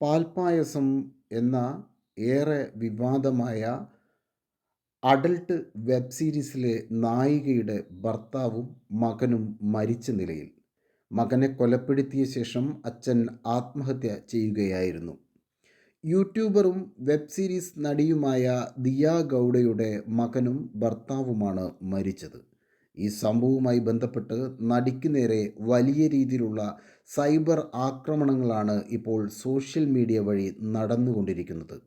പാൽപ്പായസം എന്ന ഏറെ വിവാദമായ അഡൽട്ട് വെബ് സീരീസിലെ നായികയുടെ ഭർത്താവും മകനും മരിച്ച നിലയിൽ മകനെ കൊലപ്പെടുത്തിയ ശേഷം അച്ഛൻ ആത്മഹത്യ ചെയ്യുകയായിരുന്നു. യൂട്യൂബറും വെബ് സീരീസ് നടിയുമായ ദിയ ഗൗഡയുടെ മകനും ഭർത്താവുമാണ് മരിച്ചത്. ഈ സംഭവവുമായി ബന്ധപ്പെട്ട് നടിക്ക് നേരെ വലിയ രീതിയിലുള്ള സൈബർ ആക്രമണങ്ങളാണ് ഇപ്പോൾ സോഷ്യൽ മീഡിയ വഴി നടന്നുകൊണ്ടിരിക്കുന്നത്.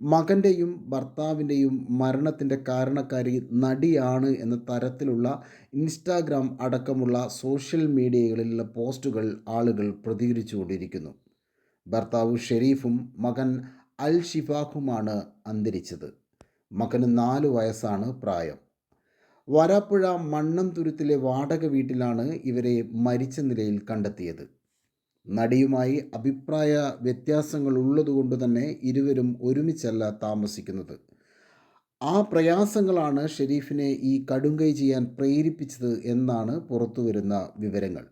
മകന്റെയും ഭർത്താവിന്റെയും മരണത്തിന്റെ കാരണക്കാരി നടിയാണ് എന്ന തരത്തിലുള്ള ഇൻസ്റ്റാഗ്രാം അടക്കമുള്ള സോഷ്യൽ മീഡിയകളിലുള്ള പോസ്റ്റുകൾ ആളുകൾ പ്രതികരിച്ചുകൊണ്ടിരിക്കുന്നു. ഭർത്താവ് ഷെരീഫും മകൻ അൽ ഷിഫാഖുമാണ് അന്തരിച്ചത്. മകന് നാല് വയസ്സാണ് പ്രായം. വരാപ്പുഴ മണ്ണംതുരുത്തിലെ വാടക വീട്ടിലാണ് ഇവരെ മരിച്ച നിലയിൽ കണ്ടെത്തിയത്. നടിയുമായി അഭിപ്രായ വ്യത്യാസങ്ങൾ ഉള്ളതുകൊണ്ട് തന്നെ ഇരുവരും ഒരുമിച്ചല്ല താമസിക്കുന്നത്. ആ പ്രയാസങ്ങളാണ് ഷെരീഫിനെ ഈ കടുങ്കൈ ചെയ്യാൻ പ്രേരിപ്പിച്ചത് എന്നാണ് പുറത്തുവരുന്ന വിവരങ്ങൾ.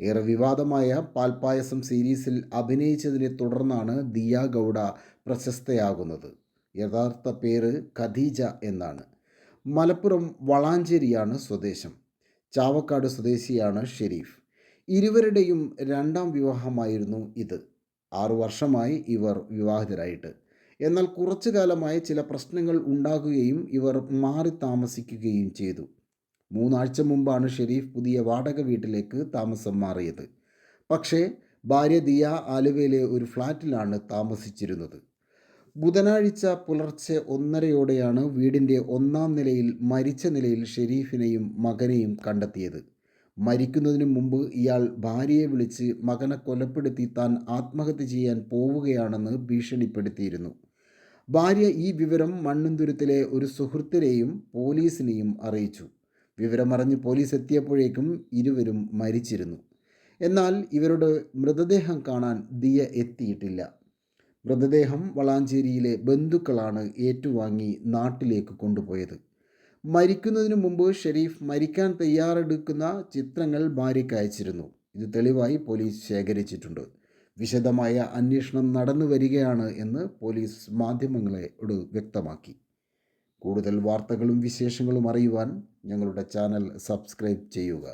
ഏറെ വിവാദമായ പാൽപായസം സീരീസിൽ അഭിനയിച്ചതിനെ തുടർന്നാണ് ദിയ ഗൗഡ പ്രശസ്തയാകുന്നത്. യഥാർത്ഥ പേര് ഖദീജ എന്നാണ്. മലപ്പുറം വളാഞ്ചേരിയാണ് സ്വദേശം. ചാവക്കാട് സ്വദേശിയാണ് ഷെരീഫ്. ഇരുവരുടെയും രണ്ടാം വിവാഹമായിരുന്നു ഇത്. ആറു വർഷമായി ഇവർ വിവാഹിതരായിട്ട്. എന്നാൽ കുറച്ചു കാലമായി ചില പ്രശ്നങ്ങൾ ഉണ്ടാകുകയും ഇവർ മാറി താമസിക്കുകയും ചെയ്തു. മൂന്നാഴ്ച മുമ്പാണ് ഷെരീഫ് പുതിയ വാടക വീട്ടിലേക്ക് താമസം മാറിയത്. പക്ഷേ ഭാര്യ ദിയ ആലുവയിലെ ഒരു ഫ്ലാറ്റിലാണ് താമസിച്ചിരുന്നത്. ബുധനാഴ്ച പുലർച്ചെ ഒന്നരയോടെയാണ് വീടിന്റെ ഒന്നാം നിലയിൽ മരിച്ച നിലയിൽ ഷെരീഫിനെയും മകനെയും കണ്ടെത്തിയത്. മരിക്കുന്നതിന് മുമ്പ് ഇയാൾ ഭാര്യയെ വിളിച്ച് മകനെ കൊലപ്പെടുത്തി താൻ ആത്മഹത്യ ചെയ്യാൻ പോവുകയാണെന്ന് ഭീഷണിപ്പെടുത്തിയിരുന്നു. ഭാര്യ ഈ വിവരം മണ്ണുന്തുരത്തിലെ ഒരു സുഹൃത്തിനെയും പോലീസിനെയും അറിയിച്ചു. വിവരമറിഞ്ഞ് പോലീസ് എത്തിയപ്പോഴേക്കും ഇരുവരും മരിച്ചിരുന്നു. എന്നാൽ ഇവരുടെ മൃതദേഹം കാണാൻ ദിയ എത്തിയിട്ടില്ല. മൃതദേഹം വളാഞ്ചേരിയിലെ ബന്ധുക്കളാണ് ഏറ്റുവാങ്ങി നാട്ടിലേക്ക് കൊണ്ടുപോയത്. മരിക്കുന്നതിന് മുമ്പ് ഷെരീഫ് മരിക്കാൻ തയ്യാറെടുക്കുന്ന ചിത്രങ്ങൾ ഭാര്യയ്ക്ക് അയച്ചിരുന്നു. ഇത് തെളിവായി പോലീസ് ശേഖരിച്ചിട്ടുണ്ട്. വിശദമായ അന്വേഷണം നടന്നു വരികയാണ് എന്ന് പോലീസ് മാധ്യമങ്ങളോട് വ്യക്തമാക്കി. കൂടുതൽ വാർത്തകളും വിശേഷങ്ങളും അറിയുവാൻ ഞങ്ങളുടെ ചാനൽ സബ്സ്ക്രൈബ് ചെയ്യുക.